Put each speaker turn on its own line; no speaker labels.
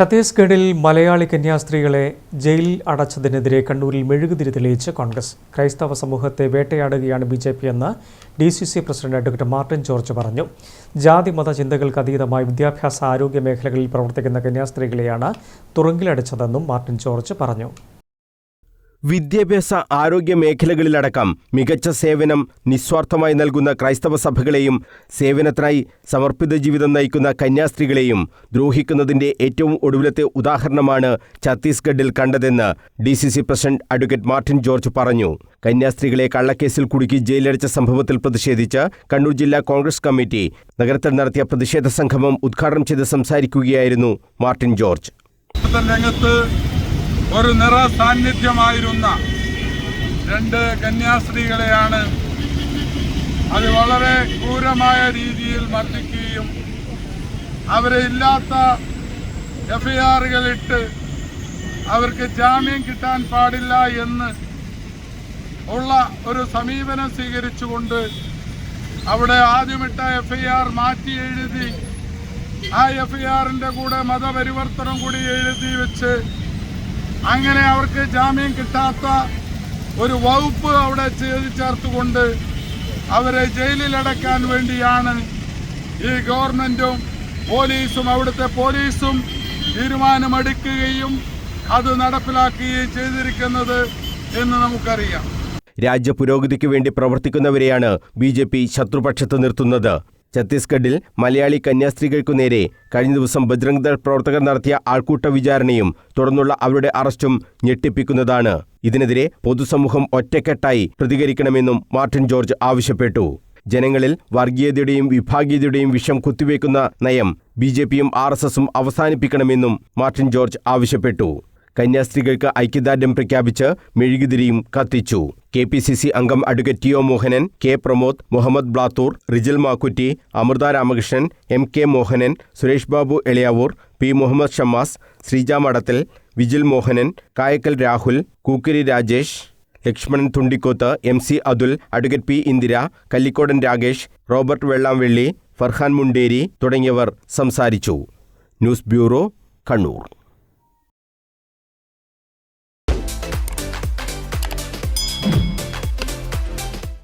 ഛത്തീസ്ഗഡിൽ മലയാളി കന്യാസ്ത്രീകളെ ജയിലിൽ അടച്ചതിനെതിരെ കണ്ണൂരിൽ മെഴുകുതിരി തെളിയിച്ച് കോൺഗ്രസ്. ക്രൈസ്തവ സമൂഹത്തെ വേട്ടയാടുകയാണ് ബി ജെ പി എന്ന് D C C president advocate Martin George പറഞ്ഞു. ജാതി മത ചിന്തകൾക്ക് അതീതമായി വിദ്യാഭ്യാസ ആരോഗ്യ മേഖലകളിൽ പ്രവർത്തിക്കുന്ന കന്യാസ്ത്രീകളെയാണ് തുറങ്കിലടച്ചതെന്നും മാർട്ടിൻ ജോർജ് പറഞ്ഞു.
വിദ്യാഭ്യാസ ആരോഗ്യ മേഖലകളിലടക്കം മികച്ച സേവനം നിസ്വാർത്ഥമായി നൽകുന്ന ക്രൈസ്തവ സഭകളെയും സേവനത്തിനായി സമർപ്പിത ജീവിതം നയിക്കുന്ന കന്യാസ്ത്രീകളെയും ദ്രോഹിക്കുന്നതിന്റെ ഏറ്റവും ഒടുവിലത്തെ ഉദാഹരണമാണ് ഛത്തീസ്ഗഡിൽ കണ്ടതെന്ന് D C C president advocate Martin George പറഞ്ഞു. കന്യാസ്ത്രീകളെ കള്ളക്കേസിൽ കുടുക്കി ജയിലടച്ച സംഭവത്തിൽ പ്രതിഷേധിച്ച് കണ്ണൂർ ജില്ലാ കോൺഗ്രസ് കമ്മിറ്റി നഗരത്തിൽ നടത്തിയ പ്രതിഷേധ സംഗമം ഉദ്ഘാടനം ചെയ്ത് സംസാരിക്കുകയായിരുന്നു മാർട്ടിൻ ജോർജ്.
ഒരു നിറ സാന്നിധ്യമായിരുന്ന രണ്ട് കന്യാസ്ത്രീകളെയാണ് അത് വളരെ ക്രൂരമായ രീതിയിൽ മർദ്ദിക്കുകയും അവരെ ഇല്ലാത്ത എഫ്ഐആറുകളിട്ട് അവർക്ക് ജാമ്യം കിട്ടാൻ പാടില്ല എന്ന് ഉള്ള ഒരു സമീപനം സ്വീകരിച്ചുകൊണ്ട് അവിടെ ആദ്യമിട്ട എഫ്ഐആർ മാറ്റി എഴുതി ആ എഫ്ഐആറിന്റെ കൂടെ മതപരിവർത്തനം കൂടി എഴുതി വെച്ച് അങ്ങനെ അവർക്ക് ജാമ്യം കിട്ടാത്ത ഒരു വകുപ്പ് അവിടെ ചെയ്ത് ചേർത്തുകൊണ്ട് അവരെ ജയിലിലടക്കാൻ വേണ്ടിയാണ് ഈ ഗവൺമെന്റും പോലീസും അവിടുത്തെ പോലീസും തീരുമാനമെടുക്കുകയും അത് നടപ്പിലാക്കുകയും ചെയ്തിരിക്കുന്നത് എന്ന് നമുക്കറിയാം.
രാജ്യ പുരോഗതിക്ക് വേണ്ടി പ്രവർത്തിക്കുന്നവരെയാണ് ബി ജെ പി ശത്രുപക്ഷത്ത് നിർത്തുന്നത്. ഛത്തീസ്ഗഡിൽ മലയാളി കന്യാസ്ത്രീകൾക്കു നേരെ കഴിഞ്ഞ ദിവസം ബജ്രംഗ് ദൾ പ്രവർത്തകർ നടത്തിയ ആൾക്കൂട്ട വിചാരണയും തുടർന്നുള്ള അവരുടെ അറസ്റ്റും ഞെട്ടിപ്പിക്കുന്നതാണ്. ഇതിനെതിരെ പൊതുസമൂഹം ഒറ്റക്കെട്ടായി പ്രതികരിക്കണമെന്നും മാർട്ടിൻ ജോർജ് ആവശ്യപ്പെട്ടു. ജനങ്ങളിൽ വർഗീയതയുടെയും വിഭാഗീയതയുടെയും വിഷം കുത്തിവെക്കുന്ന നയം ബി ജെ പിയും ആർ എസ് എസും അവസാനിപ്പിക്കണമെന്നും മാർട്ടിൻ ജോർജ് ആവശ്യപ്പെട്ടു. കന്യാസ്ത്രീകൾക്ക് ഐക്യദാർഢ്യം പ്രഖ്യാപിച്ച് മെഴുകുതിരിയും കത്തിച്ചു. കെ പി സി സി അംഗം advocate T O Mohanan K Pramod Muhammad Blathur Rijil Makkutty Amrutha Ramakrishnan M K Mohanan Suresh Babu Eliyavoor P Muhammad Shammas Sreeja Madathil Vijil Mohanan Kayakkal Rahul Kookkari Rajesh Lakshmanan Thundikkoth M C Athul advocate P Indira Kallikodan Rakesh Robert Vellamvelly Farhan Munderi തുടങ്ങിയവർ സംസാരിച്ചു. News bureau Kannur.